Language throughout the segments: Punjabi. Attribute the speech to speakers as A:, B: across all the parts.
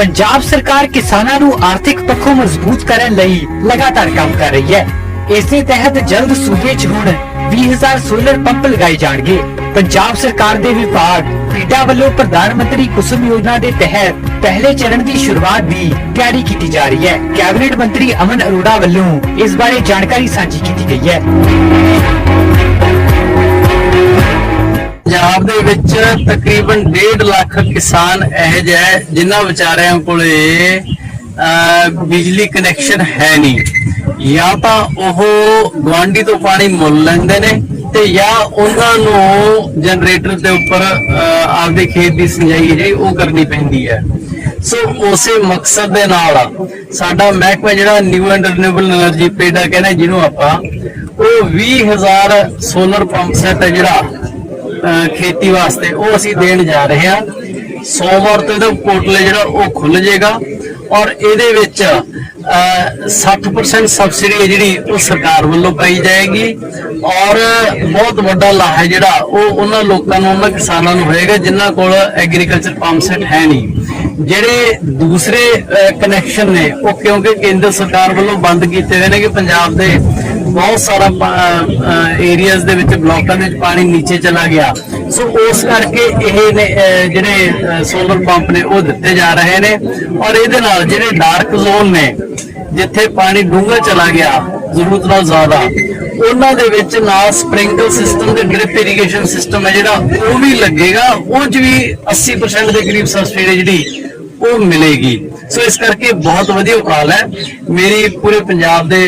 A: ਪੰਜਾਬ ਸਰਕਾਰ ਕਿਸਾਨਾਂ ਨੂੰ ਆਰਥਿਕ ਪੱਖੋਂ ਮਜ਼ਬੂਤ ਕਰਨ ਲਈ ਲਗਾਤਾਰ ਕੰਮ ਕਰ ਰਹੀ ਹੈ। ਇਸੇ ਤਹਿਤ ਜਲਦ ਸੂਬੇ 'ਚ ਹੁਣ 20000 ਸੋਲਰ ਪੰਪ ਲਗਾਏ ਜਾਣਗੇ। ਪੰਜਾਬ ਸਰਕਾਰ ਦੇ ਵਿਭਾਗ ਪੀਡਾ ਵੱਲੋਂ ਪ੍ਰਧਾਨ ਮੰਤਰੀ ਕੁਸੁਮ ਯੋਜਨਾ ਦੇ ਤਹਿਤ ਪਹਿਲੇ ਚਰਨ ਦੀ ਸ਼ੁਰੂਆਤ ਦੀ ਤਿਆਰੀ ਕੀਤੀ ਜਾ ਰਹੀ ਹੈ। ਕੈਬਨਿਟ ਮੰਤਰੀ ਅਮਨ ਅਰੋੜਾ ਵੱਲੋਂ ਇਸ ਬਾਰੇ ਜਾਣਕਾਰੀ ਸਾਂਝੀ ਕੀਤੀ ਗਈ ਹੈ।
B: ਦੇ ਵਿੱਚ ਤਕਰੀਬਨ 1.5 ਲੱਖ ਕਿਸਾਨ ਇਹ ਜੈ ਜਿਨ੍ਹਾਂ ਵਿਚਾਰਿਆਂ ਕੋਲੇ ਬਿਜਲੀ ਕਨੈਕਸ਼ਨ ਹੈ ਨਹੀਂ। ਜਾਂ ਤਾਂ ਉਹ ਗਵਾਂਡੀ ਤੋਂ ਪਾਣੀ ਮੁੱਲ ਲੈਂਦੇ ਨੇ ਤੇ ਜਾਂ ਉਹਨਾਂ ਨੂੰ ਜਨਰੇਟਰ ਦੇ ਉੱਪਰ ਆਪਦੇ ਖੇਤ ਦੀ ਸਿੰਚਾਈ ਜਿਹੜੀ ਉਹ ਕਰਨੀ ਪੈਂਦੀ ਹੈ। ਸੋ ਉਸੇ ਮਕਸਦ ਦੇ ਨਾਲ ਸਾਡਾ ਮਹਿਕਮਾ ਜਿਹੜਾ new and renewable energy PEDA ਕਹਿੰਦੇ ਜਿਹਨੂੰ ਆਪਾਂ, ਉਹ 20000 ਸੋਲਰ ਪੰਪ ਸੈੱਟ ਹੈ ਜਿਹੜਾ ਖੇਤੀ ਵਾਸਤੇ, ਉਹ ਅਸੀਂ ਦੇਣ ਜਾ ਰਹੇ ਹਾਂ। ਸੋਮਵਾਰ ਤੋਂ ਇਹਦਾ ਪੋਰਟਲ ਜਿਹੜਾ, ਉਹ ਖੁੱਲ ਜਾਏਗਾ। ਔਰ ਇਹਦੇ ਵਿੱਚ, ਅਹ 60% ਸਬਸਿਡੀ ਹੈ ਜਿਹੜੀ, ਉਹ ਸਰਕਾਰ ਵੱਲੋਂ ਪਾਈ ਜਾਏਗੀ। ਔਰ ਬਹੁਤ ਵੱਡਾ ਲਾਹਾ ਜਿਹੜਾ, ਉਹ ਉਹਨਾਂ ਲੋਕਾਂ ਨੂੰ, ਉਹਨਾਂ ਕਿਸਾਨਾਂ ਨੂੰ ਹੋਏਗਾ, ਜਿਨ੍ਹਾਂ ਕੋਲ ਐਗਰੀਕਲਚਰ ਪੰਪ ਸੈਟ ਹੈ ਨਹੀਂ। ਜਿਹੜੇ ਦੂਸਰੇ ਕਨੈਕਸ਼ਨ ਨੇ, ਉਹ ਕਿਉਂਕਿ ਕੇਂਦਰ ਸਰਕਾਰ ਵੱਲੋਂ ਬੰਦ ਕੀਤੇ ਹੋਏ ਨੇ ਕਿ ਪੰਜਾਬ ਦੇ ਬਹੁਤ ਸਾਰਾ ਏਰੀਆਜ਼ ਦੇ ਵਿੱਚ ਬਲਾਕਾਂ ਦੇ ਵਿੱਚ ਪਾਣੀ ਨੀਚੇ ਚਲਾ ਗਿਆ। ਸੋ ਉਸ ਕਰਕੇ ਇਹ ਨੇ ਜਿਹੜੇ ਸੋਲਰ ਪੰਪ ਨੇ, ਉਹ ਦਿੱਤੇ ਜਾ ਰਹੇ ਨੇ। ਔਰ ਇਹਦੇ ਨਾਲ ਜਿਹੜੇ ਡਾਰਕ ਜ਼ੋਨ ਨੇ, ਜਿੱਥੇ ਪਾਣੀ ਡੂੰਘਾ ਚਲਾ ਗਿਆ, ਜ਼ਰੂਰਤ ਨਾਲ ਜ਼ਿਆਦਾ, ਉਹਨਾਂ ਦੇ ਵਿੱਚ ਨਾਲ ਸਪ੍ਰਿੰਕਲ ਸਿਸਟਮ ਤੇ ਡ੍ਰਿਪ ਇਰੀਗੇਸ਼ਨ ਸਿਸਟਮ ਹੈ ਜਿਹੜਾ, ਉਹ ਵੀ ਲੱਗੇਗਾ। ਉਹ 'ਚ ਵੀ 80% ਦੇ ਕਰੀਬ ਸਬਸਿਡੀ ਜਿਹੜੀ, ਉਹ ਮਿਲੇਗੀ। ਸੋ ਇਸ ਕਰਕੇ ਬਹੁਤ ਵਧੀਆ ਉਪਰਾਲਾ ਹੈ। ਮੇਰੀ ਪੂਰੇ ਪੰਜਾਬ ਦੇ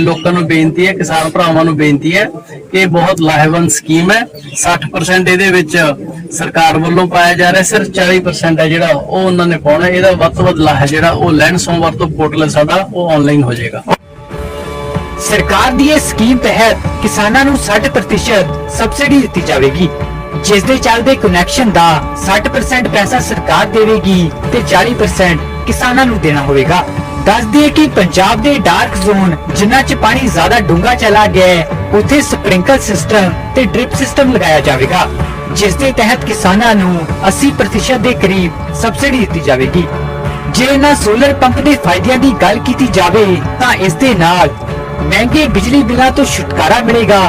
B: ਲੋਕਾਂ ਨੂੰ ਬੇਨਤੀ ਹੈ, ਕਿਸਾਨ ਭਰਾਵਾਂ ਨੂੰ ਬੇਨਤੀ ਹੈ ਕਿ ਬਹੁਤ ਲਾਹੇਵੰਦ ਸਕੀਮ ਹੈ। 60% ਇਹਦੇ ਵਿੱਚ ਸਰਕਾਰ ਵੱਲੋਂ ਪਾਇਆ ਜਾ ਰਿਹਾ, ਸਿਰਫ 40% ਹੈ ਜਿਹੜਾ ਉਹ ਉਹਨਾਂ ਨੇ ਪਾਉਣਾ। ਇਹਦਾ ਵੱਧ ਤੋਂ ਵੱਧ ਲਾਹਾ ਜਿਹੜਾ ਉਹ ਲੈਣ, ਸੋਮਵਾਰ ਤੋਂ ਪੋਰਟਲ ਸਾਡਾ ਉਹ ਆਨਲਾਈਨ ਹੋ ਜਾਏਗਾ।
A: ਸਰਕਾਰ ਦੀ ਇਹ ਸਕੀਮ ਤਹਿਤ ਕਿਸਾਨਾਂ ਨੂੰ 60% ਸਬਸਿਡੀ ਦਿੱਤੀ ਜਾਵੇਗੀ, ਜਿਸ ਦੇ ਚੱਲਦੇ ਕਨੈਕਸ਼ਨ ਦਾ 60% ਪੈਸਾ ਸਰਕਾਰ ਦੇਵੇਗੀ ਤੇ 40% ਕਿਸਾਨਾਂ ਨੂੰ ਦੇਣਾ ਹੋਵੇਗਾ। ਦੱਸ ਦਈਏ ਕਿ ਪੰਜਾਬ ਦੇ ਡਾਰਕ ਜ਼ੋਨ, ਜਿਨ੍ਹਾਂ 'ਚ ਪਾਣੀ ਜ਼ਿਆਦਾ ਡੂੰਘਾ ਚਲਾ ਗਿਆ ਹੈ, ਉੱਥੇ ਸਪ੍ਰਿੰਕਲ ਸਿਸਟਮ ਤੇ ਡ੍ਰਿਪ ਸਿਸਟਮ ਲਗਾਇਆ ਜਾਵੇਗਾ ਜਿਸ ਦੇ ਤਹਿਤ ਕਿਸਾਨਾਂ ਨੂੰ 80% ਦੇ ਕਰੀਬ ਸਬਸਿਡੀ ਦਿੱਤੀ ਜਾਵੇਗੀ। ਜੇ ਇਹਨਾਂ ਸੋਲਰ ਪੰਪ ਦੇ ਫਾਇਦਿਆਂ ਦੀ ਗੱਲ ਕੀਤੀ ਜਾਵੇ, ਤਾਂ ਇਸ ਦੇ ਨਾਲ ਮਹਿੰਗੇ ਬਿਜਲੀ ਬਿੱਲਾਂ ਤੋਂ ਛੁਟਕਾਰਾ ਮਿਲੇਗਾ।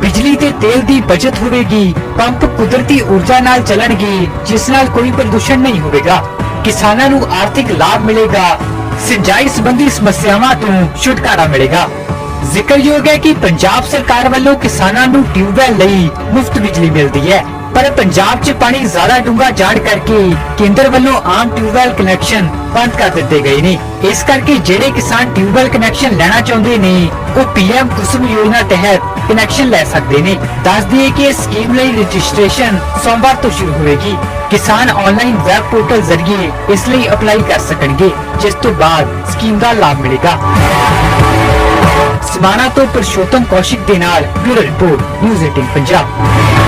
A: ਬਿਜਲੀ ਤੇ ਤੇਲ ਦੀ ਬਚਤ ਹੋਵੇਗੀ, ਪੰਪ ਕੁਦਰਤੀ ਊਰਜਾ ਨਾਲ ਚੱਲਣਗੇ, ਜਿਸ ਨਾਲ ਕੋਈ ਪ੍ਰਦੂਸ਼ਣ ਨਹੀਂ ਹੋਵੇਗਾ। ਕਿਸਾਨਾਂ ਨੂੰ ਆਰਥਿਕ ਲਾਭ ਮਿਲੇਗਾ, ਸਿੰਜਾਈ ਸੰਬੰਧੀ ਸਮੱਸਿਆਵਾਂ ਤੋਂ ਛੁਟਕਾਰਾ ਮਿਲੇਗਾ। ਜ਼ਿਕਰਯੋਗ ਹੈ ਕਿ ਪੰਜਾਬ ਸਰਕਾਰ ਵੱਲੋਂ ਕਿਸਾਨਾਂ ਨੂੰ ਟਿਊਬਵੈਲ ਲਈ ਮੁਫਤ ਬਿਜਲੀ ਮਿਲਦੀ ਹੈ। ਪਰ ਪੰਜਾਬ 'ਚ ਪਾਣੀ ਜ਼ਿਆਦਾ ਡੂੰਘਾ ਜਾਣ ਕਰਕੇ ਕੇਂਦਰ ਵੱਲੋਂ ਆਮ ਟਿਊਬਵੈਲ ਕਨੈਕਸ਼ਨ ਬੰਦ ਕਰ ਦਿੱਤੇ ਗਏ ਨੇ। ਇਸ ਕਰਕੇ ਜਿਹੜੇ ਕਿਸਾਨ ਟਿਊਬਵੈਲ ਕਨੈਕਸ਼ਨ ਲੈਣਾ ਚਾਹੁੰਦੇ ਨੇ, ਉਹ ਪੀਐਮ ਕੁਸੁਮ ਯੋਜਨਾ ਤਹਿਤ ਕਨੈਕਸ਼ਨ ਲੈ ਸਕਦੇ ਨੇ। ਦੱਸ ਦਈਏ ਕਿ ਇਸ ਸਕੀਮ ਲਈ ਰਜਿਸਟ੍ਰੇਸ਼ਨ ਸੋਮਵਾਰ ਤੋਂ ਸ਼ੁਰੂ ਹੋਵੇਗੀ। ਕਿਸਾਨ ਆਨਲਾਈਨ ਵੈਬ ਪੋਰਟਲ ਜ਼ਰੀਏ ਇਸ ਲਈ ਅਪਲਾਈ ਕਰ ਸਕਣਗੇ ਜਿਸ ਤੋਂ ਬਾਅਦ ਸਕੀਮ ਦਾ ਲਾਭ ਮਿਲੇਗਾ ਸਮਾਣਾ ਤੋਂ ਪੁਰਸ਼ੋਤਮ ਕੌਸ਼ਿਕ ਦੇ ਨਾਲ ਬਿਊਰੋ ਰਿਪੋਰਟ ਨਿਊਜ਼ 18 ਪੰਜਾਬ